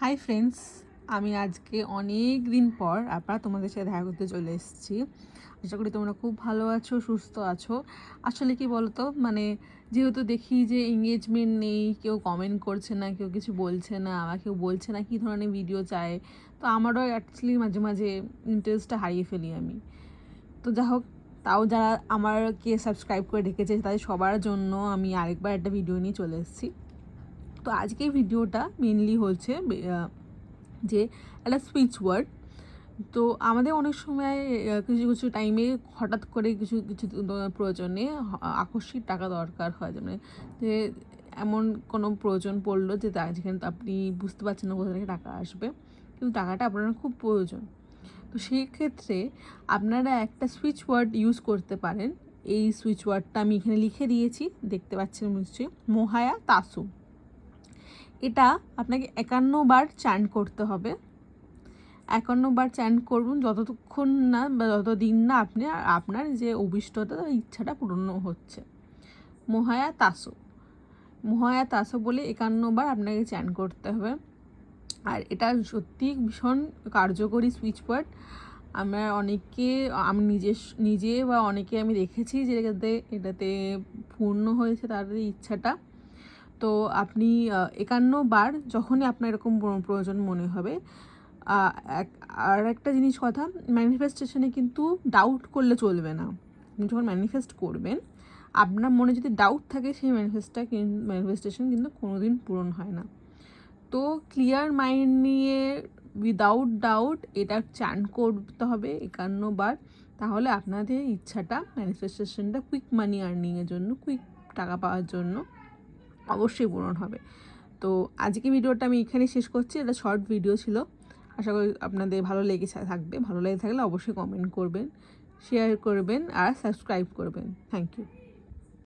Hi friends আমি আজকে অনেক দিন পর আবার তোমাদের সাথে দেখা করতে চলে এসেছি। আশা করি তোমরা খুব ভালো আছো, সুস্থ আছো। আসলে কি বলতো মানে যেহেতু দেখি যে এঙ্গেজমেন্ট নেই, কেউ কমেন্ট করছে না, কেউ কিছু বলছে না, আবার কেউ বলছে না কী ধরনের ভিডিও চায়, তো আমারও অ্যাকচুয়ালি মাঝে মাঝে ইন্টারেস্টটা হারিয়ে ফেলি আমি। তো যা হোক, তাও যারা আমারকে সাবস্ক্রাইব করে রেখেছে, তাদের সবার জন্য আমি আরেকবার একটা ভিডিও নিয়ে চলে এসেছি। তো আজকে ভিডিওটা মেনলি হচ্ছে যে একটা সুইচ ওয়ার্ড তো আমাদের অনেক সময় কিছু কিছু টাইমে হঠাৎ করে কিছু কিছু প্রয়োজনে আকস্মিক টাকা দরকার হয়। যেমন যে এমন কোনো প্রয়োজন পড়ল যে যেখানে আপনি বুঝতে পারছেন না কোথা থেকে টাকা আসবে, কিন্তু টাকাটা আপনার খুব প্রয়োজন। তো সেই ক্ষেত্রে আপনারা একটা সুইচ ওয়ার্ড ইউজ করতে পারেন। এই সুইচ ওয়ার্ডটা আমি এখানে লিখে দিয়েছি, দেখতে পাচ্ছেন নিশ্চয়ই, মোহায়া তাসু। এটা আপনাকে একান্ন বার চ্যান্ট করতে হবে। একান্ন বার চ্যান্ট করুন যতক্ষণ না বা যতদিন না আপনি আপনার যে অভিষ্টতা ইচ্ছাটা পূর্ণ হচ্ছে। মহায়া তাসো। মহায়া তাসো বলে একান্ন বার আপনাকে চ্যান্ট করতে হবে। আর এটা সত্যি ভীষণ কার্যকরী সুইচ ওয়ার্ড আমরা অনেকে আমি নিজে নিজে বা অনেকে আমি দেখেছি যে এটাতে এটাতে পূর্ণ হয়েছে তাদের ইচ্ছাটা। তো আপনি একান্ন বার যখনই আপনার এরকম প্রয়োজন মনে হবে আর একটা জিনিস কথা ম্যানিফেস্টেশনে কিন্তু ডাউট করলে চলবে না। আপনি যখন ম্যানিফেস্ট করবেন, আপনার মনে যদি ডাউট থাকে, সেই ম্যানিফেস্টটা ম্যানিফেস্টেশন কিন্তু কোনোদিন পূরণ হয় না। তো ক্লিয়ার মাইন্ড নিয়ে উইদাউট ডাউট এটা চান করতে হবে একান্ন বার, তাহলে আপনাদের ইচ্ছাটা ম্যানিফেস্টেশনটা কুইক মানি আর্নিংয়ের জন্য কুইক টাকা পাওয়ার জন্য অবশ্যই পূরণ হবে। তো আজকে ভিডিওটা আমি এখানে শেষ করছি। এটা শর্ট ভিডিও ছিল। আশা করি আপনাদের ভালো লেগে থাকবে। ভালো লেগে থাকলে অবশ্যই কমেন্ট করবেন শেয়ার করবেন আর সাবস্ক্রাইব করবেন। Thank you